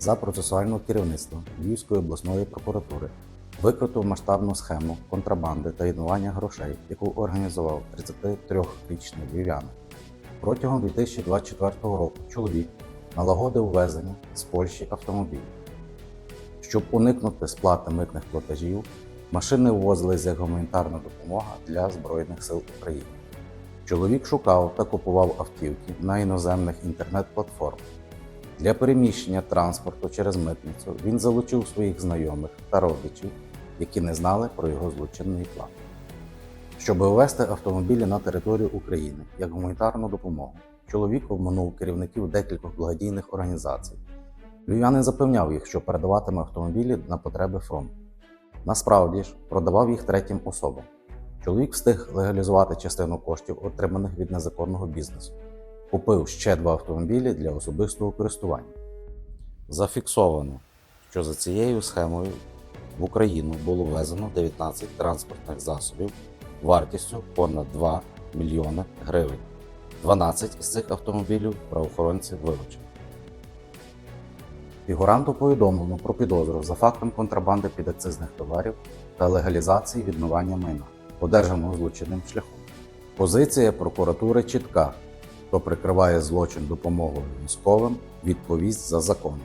За процесуального керівництва Львівської обласної прокуратури викрито масштабну схему контрабанди та відмивання грошей, яку організував 33-річний львів'янин. Протягом 2024 року чоловік налагодив ввезення з Польщі автомобілів. Щоб уникнути сплати митних платежів, машини ввозились як гуманітарна допомога для Збройних сил України. Чоловік шукав та купував автівки на іноземних інтернет-платформах. Для переміщення транспорту через митницю він залучив своїх знайомих та родичів, які не знали про його злочинний план. Щоб ввести автомобілі на територію України як гуманітарну допомогу, чоловік обманув керівників декількох благодійних організацій. Львів'янин запевняв їх, що передаватиме автомобілі на потреби фронту. Насправді ж продавав їх третім особам. Чоловік встиг легалізувати частину коштів, отриманих від незаконного бізнесу. Купив ще два автомобілі для особистого користування. Зафіксовано, що за цією схемою в Україну було ввезено 19 транспортних засобів вартістю понад 2 мільйони гривень. 12 із цих автомобілів правоохоронці вилучили. Фігуранту повідомлено про підозру за фактом контрабанди підакцизних товарів та легалізації відмивання майна, одержаного злочинним шляхом. Позиція прокуратури чітка: хто прикриває злочин допомогою військовим, відповість за законом.